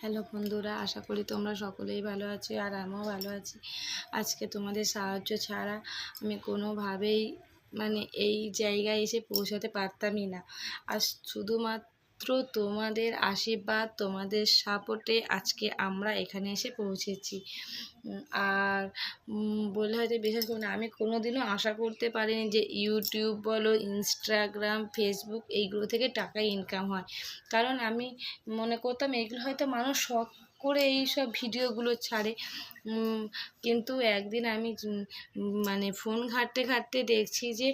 Hello বন্ধুরা, আশা করি তোমরা সকলেই ভালো আছো আর আমিও ভালো আছি। আজকে তোমাদের সাহায্য ছাড়া আমি কোনোভাবেই মানে এই জায়গায় এসে পৌঁছাতে পারতামই না। আর শুধুমাত্র তোমাদের আশীর্বাদ, তোমাদের সাপোর্টে আজকে আমরা এখানে এসে পৌঁছেছি। আর বলে বললে হয়তো বিশ্বাস করব না, আমি কোনোদিনও আশা করতে পারিনি যে ইউটিউব বলো ইনস্টাগ্রাম ফেসবুক এইগুলো থেকে টাকা ইনকাম হয়। কারণ আমি মনে করতাম এগুলো হয়তো মানুষ শখ করে এই সব ভিডিওগুলো ছাড়ে। কিন্তু একদিন আমি মানে ফোন ঘাঁটতে ঘাঁটতে দেখছি যে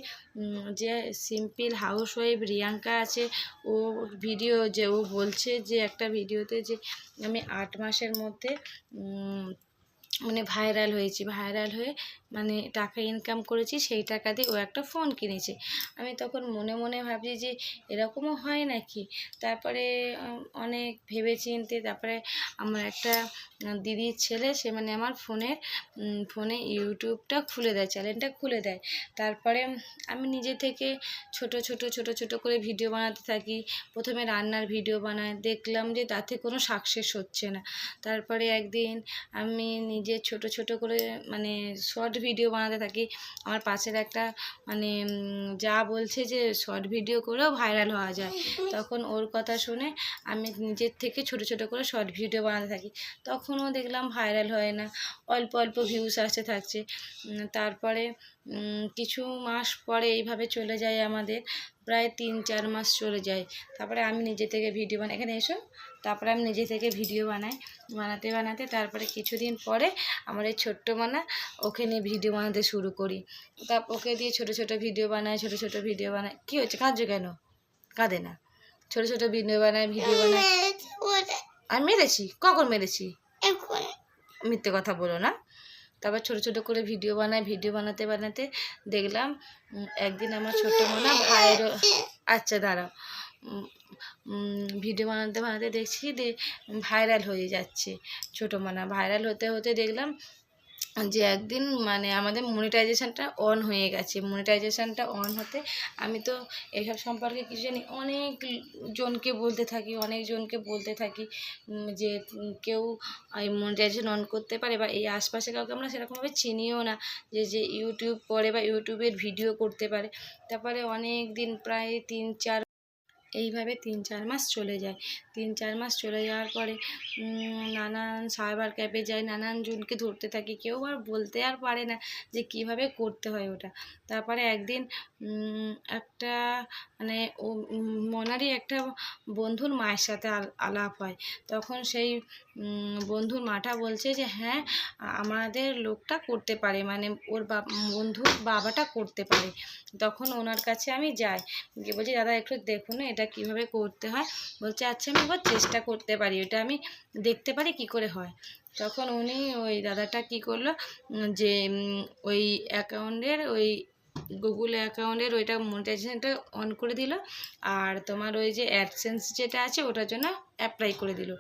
যে সিম্পল হাউস ওয়াইফ রিয়াঙ্কা আছে, ও ভিডিও যে, ও বলছে যে, একটা ভিডিওতে যে, আমি আট মাসের মধ্যে মানে ভাইরাল হয়েছি ভাইরাল হয়ে মানে টাকা ইনকাম করেছি, সেই টাকা দিয়ে ও একটা ফোন কিনেছে। আমি তখন মনে মনে ভাবছি যে এরকমও হয় নাকি? তারপরে অনেক ভেবে চিনতে তারপরে আমার একটা দিদির ছেলে, সে মানে আমার ফোনের ফোনে ইউটিউবটা খুলে দেয় চ্যানেলটা খুলে দেয়। তারপরে আমি নিজে থেকে ছোট ছোট ছোট ছোট করে ভিডিও বানাতে থাকি। প্রথমে রান্নার ভিডিও বানাই, দেখলাম যে তাতে কোনো সাকসেস হচ্ছে না। তারপরে একদিন আমি নিজে ছোট ছোট করে মানে শর্ট ভিডিও বানাতে থাকি। আমার পাশের একটা মানে যা বলছে যে শর্ট ভিডিও করেও ভাইরাল হওয়া যায়। তখন ওর কথা শুনে আমি নিজের থেকে ছোট ছোট করে শর্ট ভিডিও বানাতে থাকি। তখনও দেখলাম ভাইরাল হয় না। অল্প অল্প ভিউস আসতে থাকছে। তারপরে কিছু মাস পরে এইভাবে চলে যায় আমাদের। প্রায় তিন চার মাস চলে যায়। তারপরে আমি নিজে থেকে ভিডিও বানাই। এখানে এসো। তারপরে আমি নিজে থেকে ভিডিও বানাই। বানাতে বানাতে তারপরে কিছুদিন পরে আমার এই ছোট্ট মানা ওকে নিয়ে ভিডিও বানাতে শুরু করি। তা ওকে দিয়ে ছোট ছোট ভিডিও বানাই ছোট ছোট ভিডিও বানাই। কী হচ্ছে কাঁদছো কেন? কাঁদে না। ছোট ছোট ভিডিও বানাই ভিডিও বানাই। আমি মেরেছি? কখন মেরেছি? মিথ্যে কথা বলো না। তারপর ছোট ছোট করে ভিডিও বানাই, ভিডিও বানাতে বানাতে দেখলাম একদিন আমার ছোট মোনা ভাইয়ের আচ্ছা দাঁড়াও ভিডিও বানাতে বানাতে দেখছি যে ভাইরাল হয়ে যাচ্ছে ছোটো মোনা। ভাইরাল হতে হতে দেখলাম যে একদিন মানে আমাদের মনিটাইজেশনটা অন হয়ে গেছে। মনিটাইজেশানটা অন হতে আমি তো এসব সম্পর্কে কিছু জানি। অনেক জনকে বলতে থাকি অনেকজনকে বলতে থাকি যে কেউ এই মনিটাইজেশন অন করতে পারে বা এই আশপাশে কাউকে আমরা সেরকমভাবে চিনিও না, যে যে, ইউটিউব করে বা ইউটিউবের ভিডিও করতে পারে। তারপরে অনেক দিন প্রায় তিন, চার এইভাবে তিন চার মাস চলে যায়। তিন চার মাস চলে যাওয়ার পরে নানান সাইবার ক্যাফে যাই, নানান জনকে ধরতে থাকি, কেউ আর বলতে আর পারে না যে কীভাবে করতে হয় ওটা। তারপরে একদিন একটা মানে ও, মনারই একটা বন্ধুর মায়ের সাথে আল- আলাপ হয়। তখন সেই বন্ধুর মাটা বলছে যে হ্যাঁ আমাদের লোকটা করতে পারে মানে ওর বন্ধুর বাবাটা করতে পারে। তখন ওনার কাছে আমি যাই। বলছি, দাদা, একটু দেখুন, এটা কীভাবে করতে হয়, বলছে আচ্ছা আমি এবার চেষ্টা করতে পারি। এটা আমি দেখতে পারি কি করে হয়। তখন উনি ওই দাদাটা কি করল যে ওই অ্যাকাউন্টের, ওই গুগল অ্যাকাউন্টের ওইটা মনিটাইজেশনটা অন করে দিল, আর তোমার ওই যে অ্যাডসেন্স যেটা আছে, ওটার জন্য অ্যাপ্লাই করে দিল।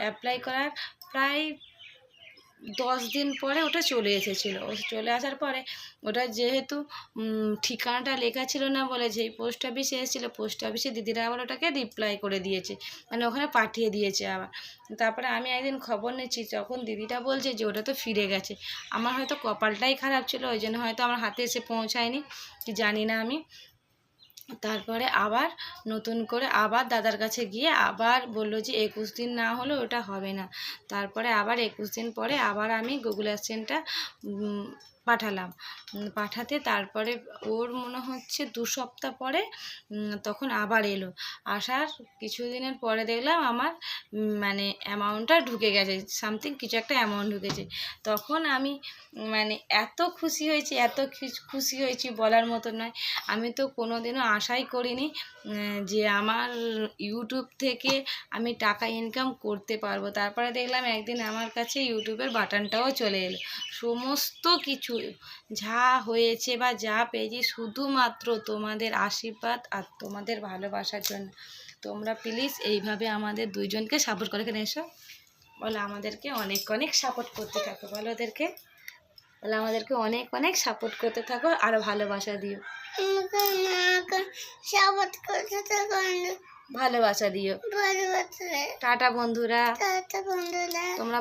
অ্যাপ্লাই করার প্রায় দশ দিন পরে ওটা চলে এসেছিল। ও চলে আসার পরে ওটা যেহেতু ঠিকানাটা লেখা ছিল না বলে যেই পোস্ট অফিসে এসেছিল পোস্ট অফিসে দিদিরা আবার ওটাকে রিপ্লাই করে দিয়েছে। মানে ওখানে পাঠিয়ে দিয়েছে আবার। তারপরে আমি একদিন খবর নিচ্ছি, তখন দিদিটা বলছে যে ওটা তো ফিরে গেছে। আমার হয়তো কপালটাই খারাপ ছিল, ওই জন্য হয়তো আমার হাতে এসে পৌঁছায়নি, কি জানি না আমি। তারপরে আবার নতুন করে আবার দাদার কাছে গিয়ে আবার বলল যে একুশ দিন না হলে ওটা হবে না। তারপরে আবার একুশ দিন পরে আবার আমি গুগল অ্যাসিস্ট্যান্টটা পাঠালাম। পাঠাতে। তারপরে ওর মনে হচ্ছে দু সপ্তাহ পরে তখন আবার এলো। আসার কিছুদিনের পরে দেখলাম আমার মানে অ্যামাউন্টটা ঢুকে গেছে সামথিং কিছু একটা অ্যামাউন্ট ঢুকেছে। তখন আমি মানে এত খুশি হয়েছি, এত খুশি হয়েছি বলার মতো নয়। আমি তো কোনোদিনও আশাই করিনি যে আমার ইউটিউব থেকে আমি টাকা ইনকাম করতে পারব। তারপরে দেখলাম একদিন আমার কাছে ইউটিউবের বাটনটাও চলে এলো। সমস্ত কিছু, যা হয়েছে বা যা পেয়েছি শুধুমাত্র তোমাদের আশীর্বাদ আর তোমাদের ভালোবাসার জন্য। তোমরা প্লিজ এইভাবে আমাদের দুইজনকে সাপোর্ট করে। এখানে এসো। বলো আমাদেরকে অনেক অনেক সাপোর্ট করতে থাকো। বলো ওদেরকে। বলে আমাদেরকে অনেক অনেক সাপোর্ট করতে থাকো আরও ভালোবাসা দিও। করতে থাকুন ভালোবাসা দিও। টাটা বন্ধুরা। টাটা বন্ধুরা। তোমরা